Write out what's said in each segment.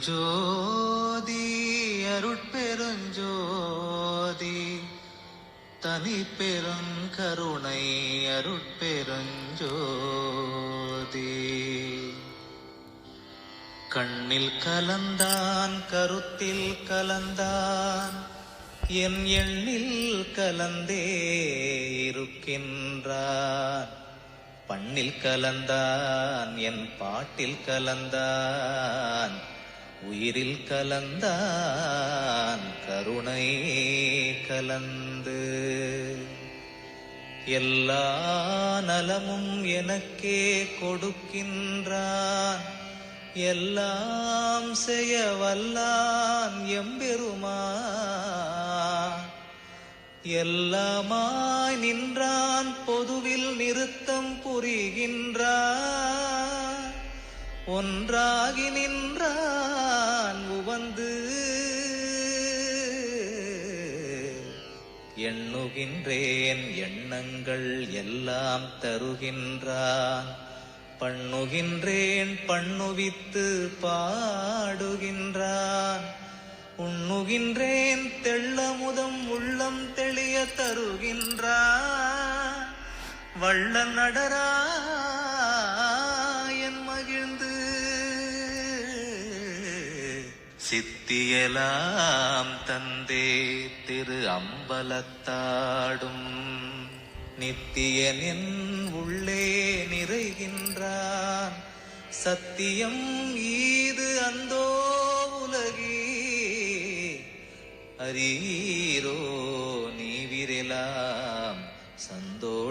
ஜோதி அருட்பெருஞ்சோதி தனி பெருங்கருணை அருட்பெருஞ்சோதி. கண்ணில் கலந்தான் கருத்தில் கலந்தான் என் எண்ணில் கலந்தே இருக்கின்றான். பண்ணில் கலந்தான் என் பாட்டில் கலந்தான். உயிரில் கலந்தான் கருணை கலந்து. எல்லா நலமும் எனக்கே கொடுக்கின்றான். எல்லாம் செய்ய வல்லான் எம்பெருமா. எல்லாமாய் நின்றான் பொதுவில் நிறுத்தம் புரிகின்றான் ஒன்றாகி நின்றான் எண்ணுகின்றேன் எண்ணங்கள் எல்லாம் தருகின்றான். பண்ணுகின்றேன் பண்ணுவித்து பாடுகின்றான். உண்ணுகின்றேன் தெள்ளமுதம் உள்ளம் தெளிய தருகின்றான். வள்ள நடரா என் மகிழ்ந்து சித்தியலாம் தந்தே திரு அம்மா அம்பலத்தாடும் நித்தியனின் உள்ளே நிறைகின்றான். சத்தியம் ஈது அந்தோ உலகி அரீரோ நீ விரலாம் சந்தோடமாயிருமின்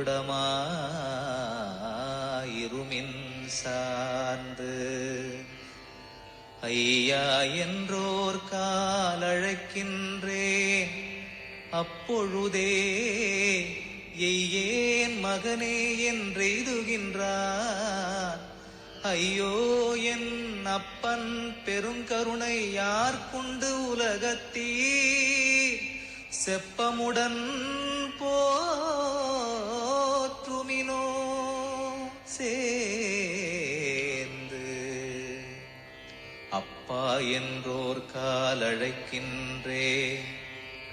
சார்ந்து ஐயா என்றோர் காலழைக்கின்றே அப்பொழுதே எய்யேன் மகனே என்றெய்துகின்றார். ஐயோ என் அப்பன் பெருங்கருணை யார் கொண்டு உலகத்தீர்? செப்பமுடன் போற்றுமினோ? சேர்ந்து அப்பா என்றோர் காலழைக்கின்றே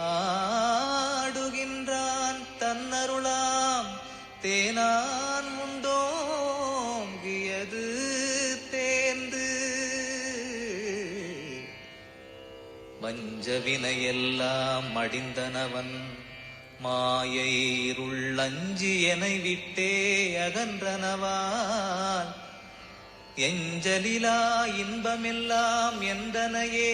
ஆடுகின்றான் தன்னருளாம். தேனான் உண்டோங்கியது தேர்ந்து வஞ்சவினையெல்லாம் மடிந்தனவன். மாயை இருளஞ்சி என விட்டே அகன்றனவான். எஞ்சலிலா இன்பமெல்லாம் என்றனையே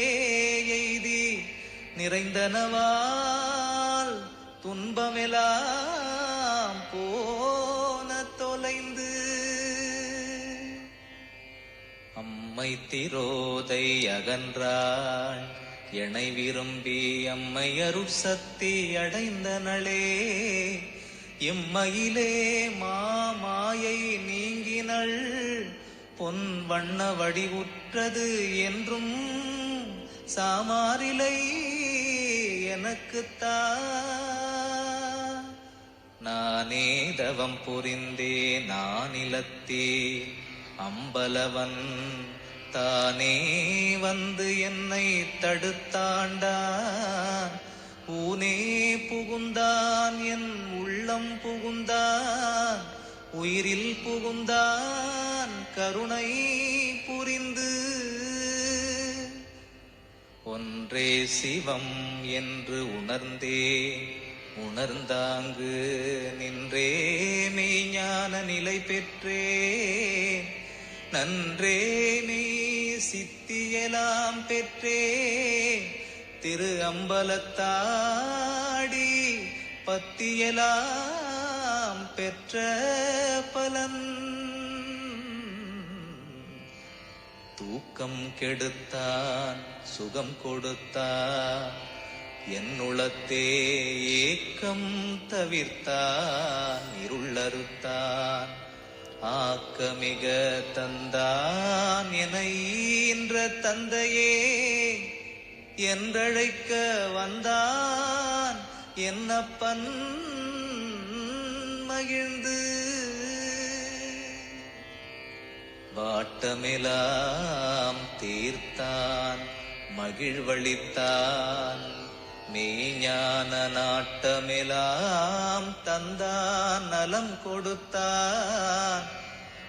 நிறைந்தனவால் துன்பமெலாம் போன தொலைந்து. அம்மை திரோதை அகன்றாள் எனை விரும்பி அம்மை அருட்சக்தி அடைந்தனளே. இம்மையிலே மாமாயை நீங்கினள் பொன் வண்ண வடிவுற்றது என்றும் சாமாரிலை எனக்குத்தா நானே தவம் புரிந்தே நானிலத்தே அம்பலவன் தானே வந்து என்னை தடுத்தாண்டான். ஊனே புகுந்தான் என் உள்ளம் புகுந்தான். உயிரில் புகுந்தான் கருணை ஒன்றே சிவம் என்று உணர்ந்தே உணர்ந்தாங்கு நின்றே மெய்ஞான நிலை பெற்றே. நன்றே நீ சித்தியலாம் பெற்றே திரு அம்பலத்தாடி பத்தியலாம் பெற்ற பலன். தூக்கம் கெடுத்தான் சுகம் கொடுத்தான். என்னுளத்தே ஏக்கம் தவிர்த்தான் இருளறுத்தான் ஆக்கமிக தந்தான் என ஈன்ற தந்தையே என்றழைக்க வந்தான். என்னப்பன் மகிழ்ந்து வாட்டமெலாம் தீர்த்தான் மகிழ்வழித்தான் மெய்ஞான நாட்டமெலாம் தந்தான் நலம் கொடுத்தான்.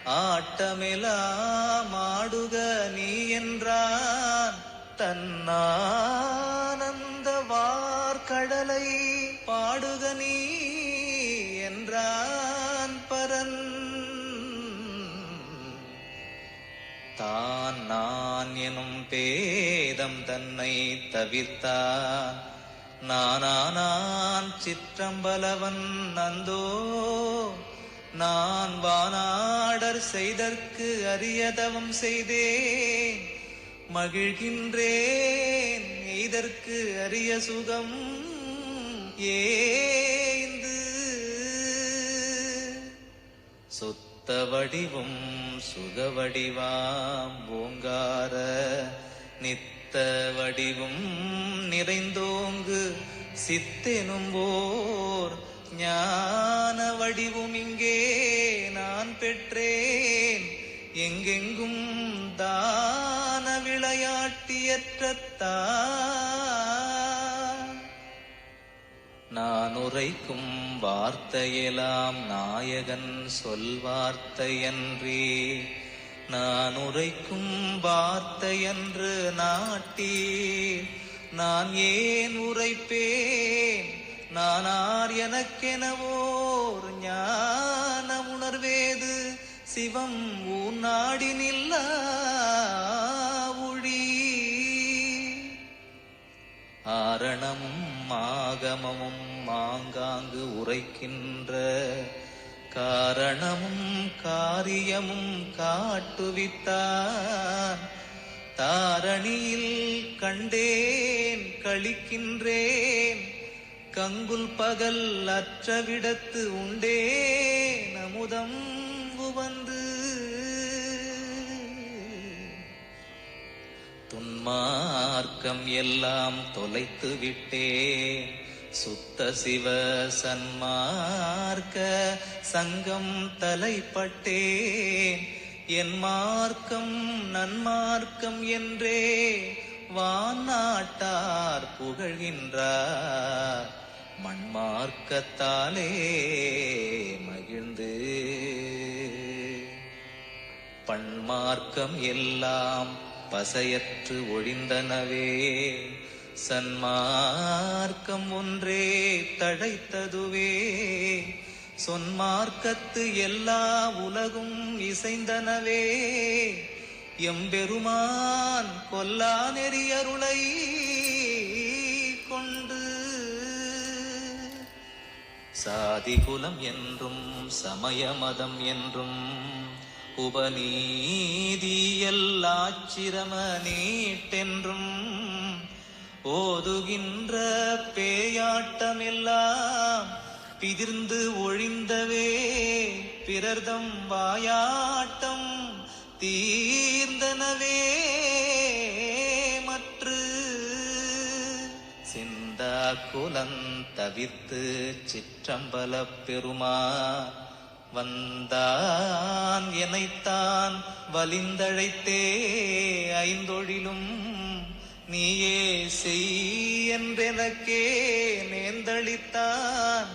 ஆட்டமெலாம் ஆடுக நீ என்றான் தன்னா தான் நான் எனும் பேதம் தன்னை தவிர்த்தான் நானானான் சிற்றம்பலவன் நந்தோ நான் வானாடர் செய்தற்கு அரியதவம் செய்தேன். மகிழ்கின்றேன் இதற்கு அரிய சுகம் ஏந்து. சொத்து வடிவும் சுக வடிவாம் ஓங்கார நித்த வடிவும் நிறைந்தோங்கு சித்தெனும் ஓர் ஞான வடிவும் இங்கே நான் பெற்றேன். எங்கெங்கும் தான விளையாட்டியற்ற தான் நான் உரைக்கும் வார்த்தையெல்லாம் நாயகன் சொல் வார்த்தையன்றி. நான் உரைக்கும் வார்த்தையன்று நாட்டி. நான் ஏன் உரைப்பேன்? நானார் எனக்கெனவோர் ஞான உணர்வேது சிவம் ஊன் நாடினில்லா ஒழி ஆரணமும் ஆகமமும் மாங்காங்கு உரைக்கின்ற காரணமும் காரியமும் காட்டுவித்தான் தாரணியில் கண்டேன் கழிக்கின்றேன். கங்குல் பகல் அற்றவிடத்து உண்டே நமுதம் உவந்து துன்மார்க்கம் எல்லாம் தொலைத்து விட்டே. சுத்த சிவ சன்மார்க்க சங்கம் தலைப்பட்டே என் மார்க்கம் நன்மார்க்கம் என்றே வாநாட்டார் புகழ்கின்றார். மண்மார்க்கத்தாலே மகிழ்ந்து. பண்மார்க்கம் எல்லாம் பசையற்று ஒழிந்தனவே சன்மார்க்கம் ஒன்றே தழைத்ததுவே. சொன்மார்க்கத்து எல்லா உலகும் இசைந்தனவே. எம்பெருமான் கொல்லா நெறியருளை கொண்டு. சாதி குலம் என்றும் சமய மதம் என்றும் உபநீதியல்லாச்சிரம நீட்டென்றும் ஓதுகின்ற பேயாட்டமெல்லாம் பிதிர்ந்து ஒழிந்தவே பிறர்தம் வாயாட்டம் தீர்ந்தனவே மற்று சிந்தா குலந்தவித்து சிற்றம்பல பெருமா வந்தான் எனைத்தான் வலிந்தழைத்தே ஐந்தொழிலும். நீயே செய் என்றெனக்கே நேர்ந்தளித்தான்.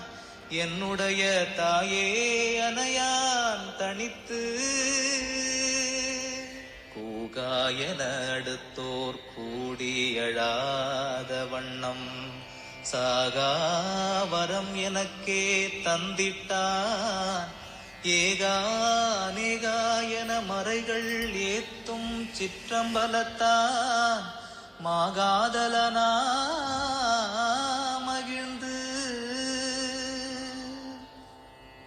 என்னுடைய தாயே அனையான் தனித்து கூகாயன அடுத்தோர் கூடி எழாத வண்ணம். சாகாவரம் எனக்கே தந்திட்டான். ஏகானேகாயன மறைகள் ஏத்தும் சிற்றம்பலத்தான் மாகாதலனா மகிழ்ந்து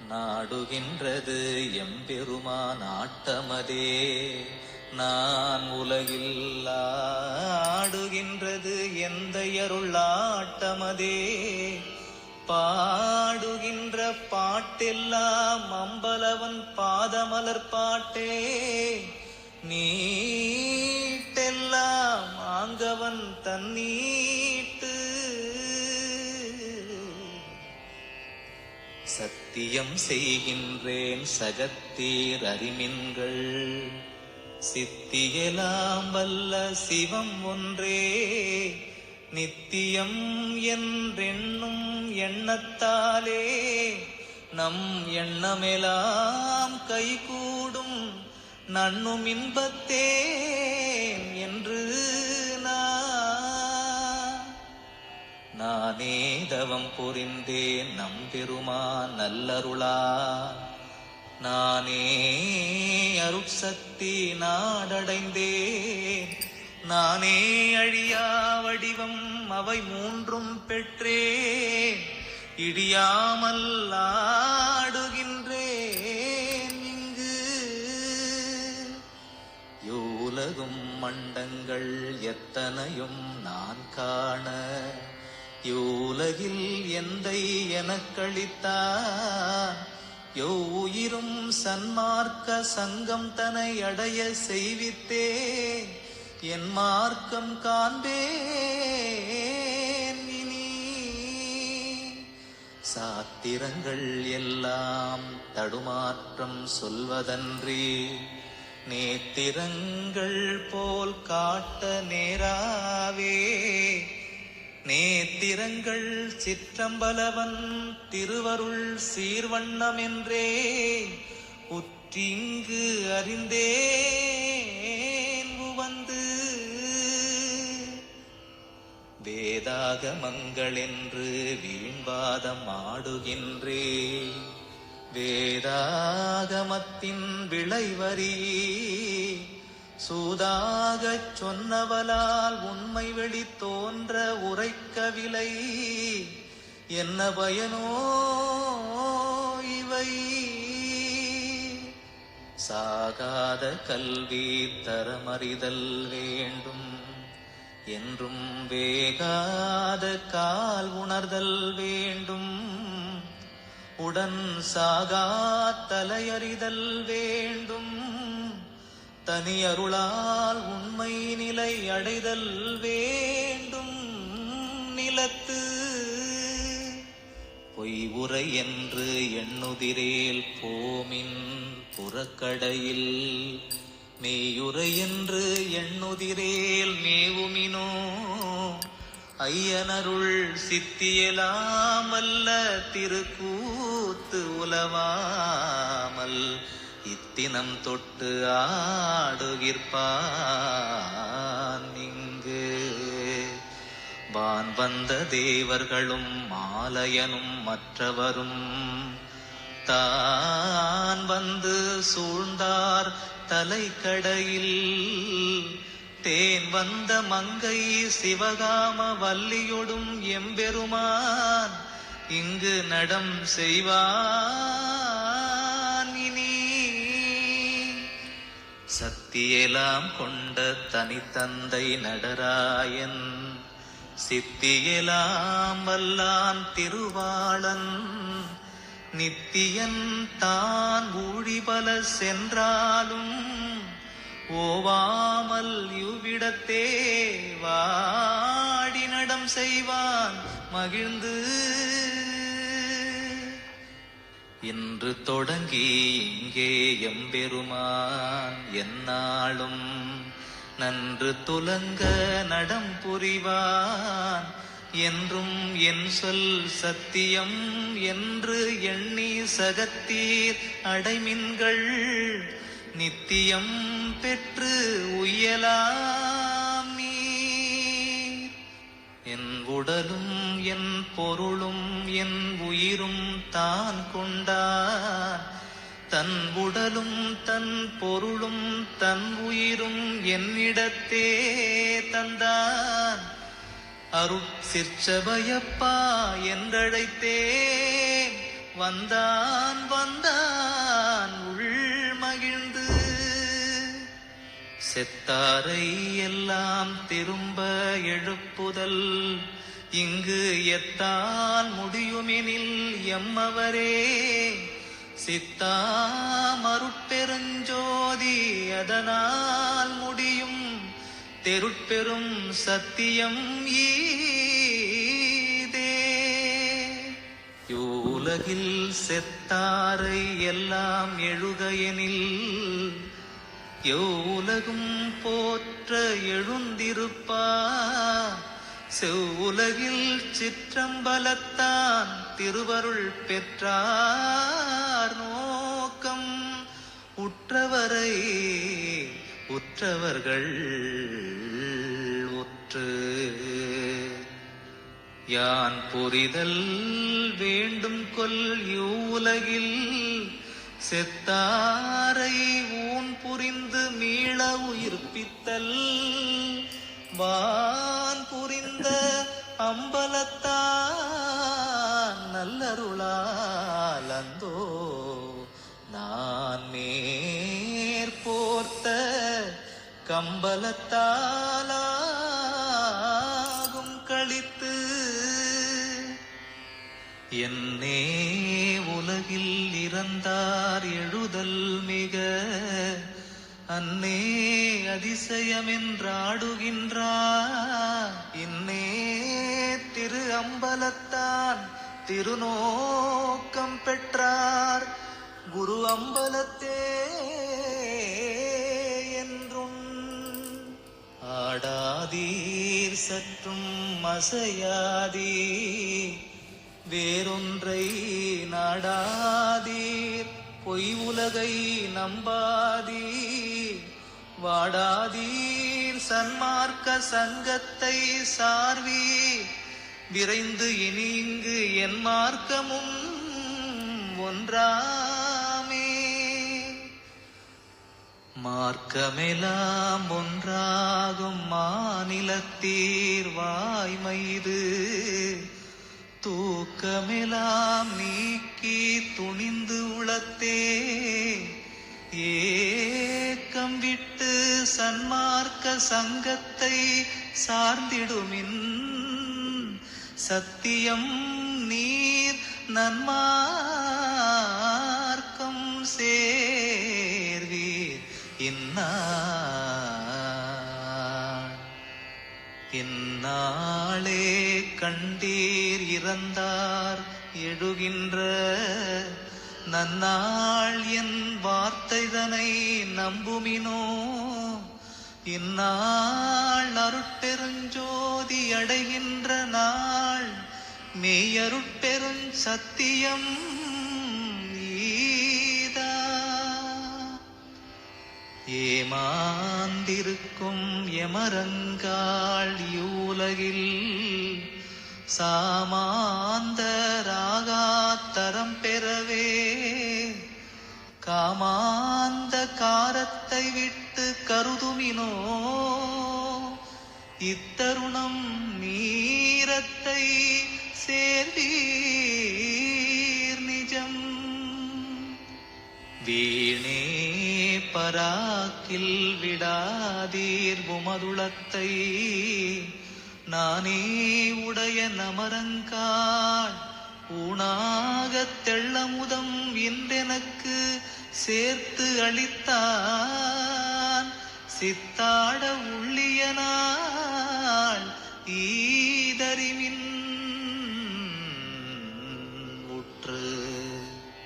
நாடுகின்றது எம்பெருமான் ஆட்டமதே. நான் உலகில் ஆடுகின்றது எந்த அருளாட்டமதே பாடுகின்ற பாட்டெல்லாம் அம்பலவன் பாதமலர் பாட்டே. நீட்டெல்லாம் ஆங்கவன் தன்னீட்டு. சத்தியம் செய்கின்றேன் சகத்தீர் அறிமின்கள். சித்தியலாம் வல்ல சிவம் ஒன்றே. நித்தியம் என்றென்னும் எண்ணத்தாலே நம் எண்ணமெலாம் கைகூடும் நன்னும் இன்பத்தேன் என்று நானே. தவம் புரிந்தேன் நம்பெருமா நல்லருளா. நானே அருட்சக்தி நாடடைந்தேன். நானே அழியா வடிவம் அவை மூன்றும் பெற்றே. இடியாமல் ஆடுகின்றேன் இங்கு. யோலகும் மண்டங்கள் எத்தனையும் நான் காண. யோலகில் எந்தை எனக்களித்தான் யோ உயிரும் சன்மார்க்க சங்கம் தனை அடைய செய்வித்தேன் என் மார்க்கம் காண்பேன் இனி. சாத்திரங்கள் எல்லாம் தடுமாற்றம் சொல்வதன்றி நேத்திரங்கள் போல் காட்ட நேராவே. நேத்திரங்கள் சிற்றம்பலவன் திருவருள் சீர்வண்ணம் என்றே. உற்றிங்கு அறிந்தே வேதாகமங்கள் என்று வீண்பாதம் ஆடுகின்றே வேதாகமத்தின் விளைவரி சூதாகச் சொன்னவளால் உண்மை வெளி தோன்ற உரைக்கவில்லை என்ன பயனோ இவை? சாகாத கல்வி தரமறிதல் வேண்டும். என்றும் வேகாத கால் உணர்தல் வேண்டும். உடன் சாகா தலையறிதல் வேண்டும். தனி அருளால் உண்மை நிலை அடைதல் வேண்டும். நிலத்து பொய் உரை என்று எண்ணுதிரேல் போமின் புறக்கடையில். மெய்யுரை எண்ணுதிரேல் மேவுமினோ ஐயனருள் சித்தியலாமல்ல திருக்கூத்து உலவாமல் இத்தினம் தொட்டு ஆடுகிற்பான் இங்கு. வான் வந்த தேவர்களும் மாலயனும் மற்றவரும். தான் வந்து சூழ்ந்தார் தலைக்கடையில் தேன் வந்த மங்கை சிவகாம வல்லியொடும் எம்பெருமான் இங்கு நடம் செய்வான் இனி. சத்தியெலாம் கொண்ட தனித்தந்தை நடராயன் சித்தியெலாம் வல்லான் திருவாளன் நித்தியன் தான் ஊழிபல சென்றாலும் ஓவாமல் யுவிடத்தே வாடி நடம் செய்வான் மகிழ்ந்து. இன்று தொடங்கி இங்கே எம்பெருமான் எந்நாளும் நன்று துலங்க நடம் புரிவான். என்றும் என் சொல் சத்தியம் என்று எண்ணி சகத்தீர் அடைமின்கள் நித்தியம் பெற்று உயலாம் என் உடலும் என் பொருளும் என் உயிரும் தான் கொண்டான் தன் உடலும் தன் பொருளும் தன் உயிரும் என்னிடத்தே தந்தான் அருட்சிற்சபையப்பா என்றழைத்தேன். வந்தான் வந்தான் உள் மகிழ்ந்து செத்தாரை எல்லாம் திரும்ப எழுப்புதல். இங்கு எத்தால் முடியுமெனில் எம்மவரே. சித்தாமருட்பெருஞ்சோதி அதனால் முடியும் தெருட்பெரும் சத்தியம் ஈதே. யூலகில் செத்தாரை எல்லாம் எழுகையெனில் யோலகும் போற்ற எழுந்திருப்பா. செவ்வுலகில் சிற்றம்பலத்தான் திருவருள் பெற்றார் நோக்கம். உற்றவரை உற்றவர்கள் உற்று யான் புரிதல் வேண்டும் கொல் யூலகில் செத்தாரை ஊன் புரிந்து மீள உயிர்ப்பித்தல் வான் புரிந்த அம்பலத்தான் நல்லருளால் அந்தோ நான் மேற்போர்த்த கம்பலத்தாலா என்னே உலகில் இறந்தார் எழுதல் மிக. அன்னே அதிசயமென்றாடுகின்றார். இன்னே திரு அம்பலத்தான் திருநோக்கம் பெற்றார். குரு அம்பலத்தே என்றும் ஆடாதீர் சற்றும் அசையாதீர். வேறொன்றை நாடாதீர். பொய் உலகை நம்பாதீர். வாடாதீர். சன்மார்க்க சங்கத்தை சார்வீர். விரைந்து இனி இங்கு என் மார்க்கமும் ஒன்றாமே. மார்க்கமெலாம் ஒன்றாகும் மாநிலத்தீர். வாய்மைது துக்கமெலாம் நீக்கி துணிந்து உளத்தே ஏக்கம் விட்டு சன்மார்க்க சங்கத்தை சார்ந்திடுமின். சத்தியம் நீர் நன்மார்க்கம் சேர்வீர். இன்னா கண்டீர் இறந்தார் எழுகின்ற நன்னாள் என் வார்த்தைதனை நம்புமினோ? இந்நாள் அருட்பெருஞ்சோதி அடைகின்ற நாள் மெய்யருட்பெருஞ் சத்தியம் ஏமாந்திருக்கும் எமரங்காள் யூலகில் சாமாந்தராகாத்தரம் பெறவே. காமாந்த காரத்தை விட்டு கருதுமினோ? இத்தருணம் நீரத்தை சேர்வீர் நிஜம். வீணே பராக்கில் விடாதீர் உமதுளத்தை. நானே உடைய நமரங்கால் ஊனாகத் தெள்ளமுதம் இன்றெனக்கு சேர்த்து அளித்தான். சித்தாட உள்ளியனாள் ஈதறிவின் உற்று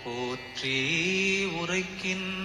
போற்றி உரைக்கின்